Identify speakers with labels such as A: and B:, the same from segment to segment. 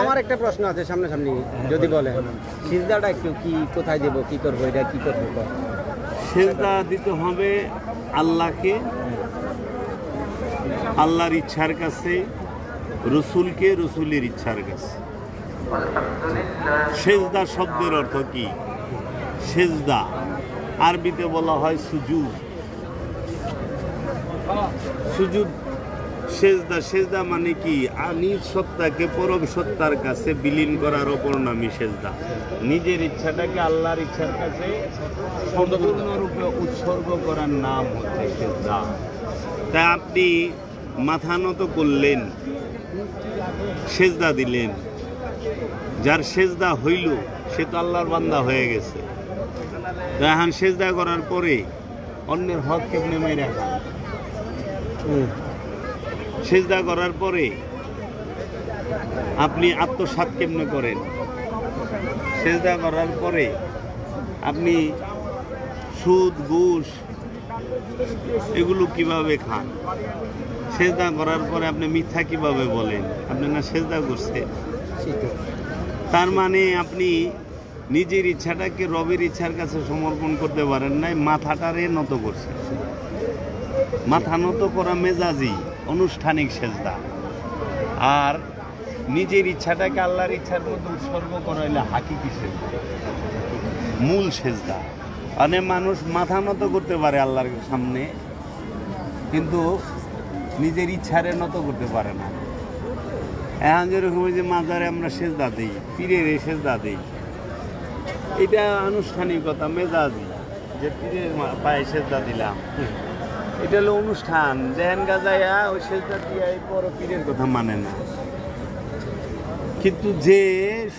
A: আমার একটা প্রশ্ন আছে সামনাসামনি যদি বলে সিজদাটা একটু কি কোথায় দেব কি করব এটা কি করব।
B: সেজদা দিতে হবে আল্লাহকে আল্লাহর ইচ্ছার কাছে রসুলকে রসুলের ইচ্ছার কাছে। সেজদা শব্দের অর্থ কি? সেজদা আরবিতে বলা হয় সুজুদ। সুজুদ সেজদা সেজদা মানে কি? নিজ সত্তাকে পরম সত্তার কাছে বিলীন করার অপর নামই সেজদা। নিজের ইচ্ছাটাকে আল্লাহর ইচ্ছার কাছে সম্পূর্ণরূপে উৎসর্গ করার নাম হচ্ছে সেজদা। তাই আপনি মাথা নত করলেন, সেজদা দিলেন। যার সেজদা হইল, সে তো আল্লাহর বান্দা হয়ে গেছে। এখন সেজদা করার পরে অন্যের হক কেমনে মেরে খান। সেজদা করার পরে আপনি আত্মসাৎ কেমনে করেন? সেজদা করার পরে আপনি সুদ, ঘুষ এগুলো কীভাবে খান? সেজদা করার পরে আপনি মিথ্যা কীভাবে বলেন? আপনি না সেজদা করছে? তার মানে আপনি নিজের ইচ্ছাটাকে রবের ইচ্ছার কাছে সমর্পণ করতে পারেন নাই, মাথাটারে নত করছে মাথা নত করা মেজাজি। আনুষ্ঠানিক সেজদা। আর নিজের ইচ্ছাটাকে আল্লাহর ইচ্ছার মধ্যে উৎসর্গ করা হইলে হাকিকি সেজদা। মূল সেজদা। মানে মানুষ মাথা নত করতে পারে আল্লাহর সামনে, কিন্তু নিজের ইচ্ছারে নত করতে পারে না। এখন যেরকম যে মাজারে আমরা সেজদা দিই, পীরের সেজদা দিই, এটা আনুষ্ঠানিকতা, মেজাজি। যে পীরের পায়ে সেজদা দিলাম। এটা হলো অনুষ্ঠান। দেন গাজাইয়া ওই সেজদা দিয়ে এই বড় পীরের কথা মানে না। কিন্তু যে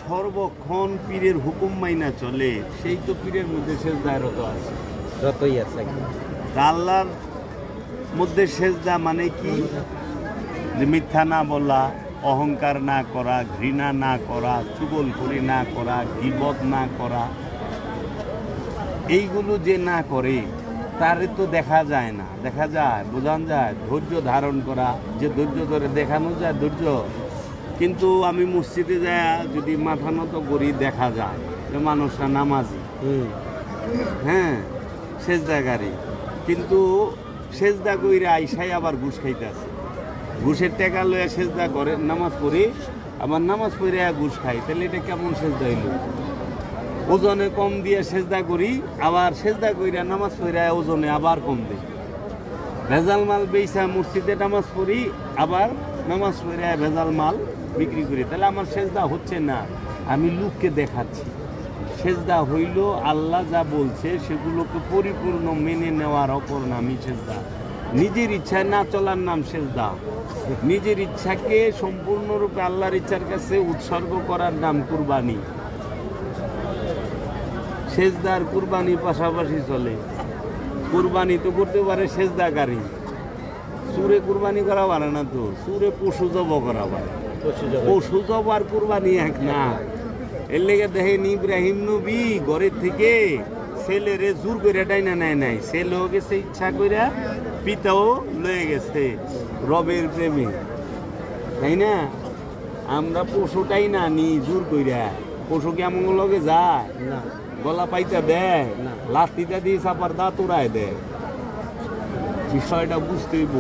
B: সর্বক্ষণ পীরের হুকুম মাইনা চলে সেই তো পীরের মধ্যে সেজদায় রত আছে।
A: যতই আছে।
B: আল্লাহর মধ্যে সেজদা মানে কি? যে মিথ্যা না বলা অহংকার না করা ঘৃণা না করা চুগলখড়ি না করা গিবত না করা এইগুলো যে না করে তারে তো দেখা যায় না দেখা যায় বোঝানো যায় ধৈর্য ধারণ করা যে ধৈর্য ধরে দেখানো যায় ধৈর্য। কিন্তু আমি মসজিদে যায় যদি মাথা নত করি দেখা যায় যে মানুষরা নামাজি। হ্যাঁ সেজদাগারি কিন্তু সেজদা কইরা আইসাই আবার ঘুষ খাইতেছে। ঘুষের টাকা লইয়া সেজদা করে নামাজ পড়ি আবার নামাজ পড়ে ঘুষ খাই তাহলে এটা কেমন সেজদা হইল? ওজনে কম দিয়ে সেজদা করি, আবার সেজদা কইরা নামাজ পড়ে ওজনে আবার কম দিই। ভেজাল মাল বেইসা মসজিদে নামাজ পড়ি, আবার নামাজ পড়ে ভেজাল মাল বিক্রি করি। তাহলে আমার সেজদা হচ্ছে না, আমি লোককে দেখাচ্ছি। সেজদা হইল আল্লাহ যা বলছে, সেগুলোকে পরিপূর্ণ মেনে নেওয়ার অপর নামই সেজদা। নিজের ইচ্ছায় না চলার নাম সেজদা। নিজের ইচ্ছাকে সম্পূর্ণরূপে আল্লাহর ইচ্ছার কাছে উৎসর্গ করার নাম কুরবানি। সেজদার কুরবানি পাশাপাশি চলে। কুরবানি তো করতে পারে সেজদা সেজদাকারী। সুরে কুরবানি করা পারে না তো সুরে পশু জব করা পারে।
A: পশু
B: জব। আর কুরবানি এক না। এর লেগে দেখেন ইব্রাহিম নবী ঘরের থেকে ছেলেরে জোর করে ডাইনা নেয় নাই। ছেলেও গেছে ইচ্ছা কইরা পিতাও লয়ে গেছে রবের প্রেমে। তাই না? আমরা পশুটাই না নি জোর কইরা। পশু কি এমন লগে যায়?
A: না।
B: গলা পাইতে দেয়। লাঠিটা দিয়ে চাপার দাঁত উড়ায় দেয়। বিষয়টা বুঝতে হইব।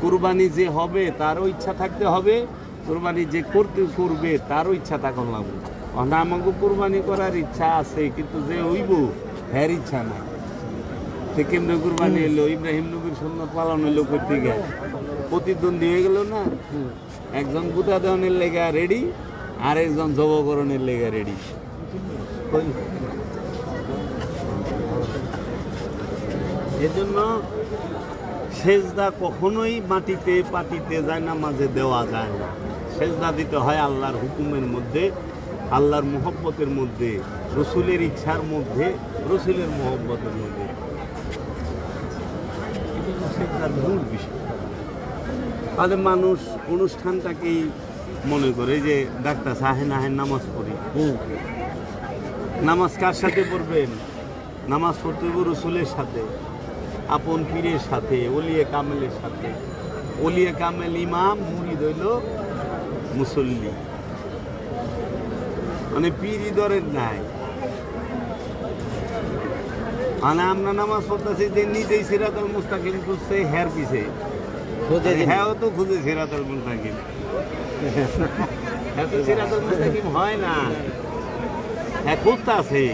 B: কুরবানি যে হবে তারও ইচ্ছা থাকতে হবে। কুরবানি যে করতে করবে তারও ইচ্ছা থাকুন লাগবে। না আমাকে কুরবানি করার ইচ্ছা আছে কিন্তু যে হইব হ্যার ইচ্ছা না সে কেমনে কুরবানি এলো ইব্রাহিম নবীর সুন্নত পালন হইল করতে গিয়ে প্রতিদ্বন্দ্বী হয়ে গেল না? একজন গুতা দেওয়ানের লেগা রেডি আর একজন জবকরণের লেগা রেডি এজন্য সেজদা কখনোই মাটিতে, পাটিতে যায় না মাঝে দেওয়া যায় না। সেজদা দিতে হয় আল্লাহর হুকুমের মধ্যে, আল্লাহর মোহব্বতের মধ্যে, রসুলের ইচ্ছার মধ্যে, রসুলের মোহব্বতের মধ্যে। মূল বিষয়। তাহলে মানুষ অনুষ্ঠানটাকেই মনে করে যে, ডাক্তার সাহেন আহেন নামাজ পড়ি। নামাজ কার সাথে পড়বেন? নামাজ পড়তে হবে রসুলের সাথে। আপন পীরের সাথে অলিয়ে কামেলের সাথে। অলিয়ে কামেল ইমাম মুড়ি হইল মুসল্লি। মানে পিরি দরের নাই মানে আমরা নামাজ পড়তেছি যে নিজেই সিরাতাল মুস্তাকিম খুঁজছে হ্যার পিছে।
A: খোঁজে
B: হ্যাঁ তো খুঁজে সিরাতাল মুস্তাকিম। হ্যাঁ তো সিরাতাল মুস্তাকিম হয় না। হ্যাঁ খুঁজতে আছে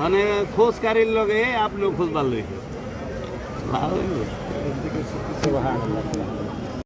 B: মানে খোঁজকারীর লগে আপনিও খুঁজবার লইছে Hal ini
A: 万了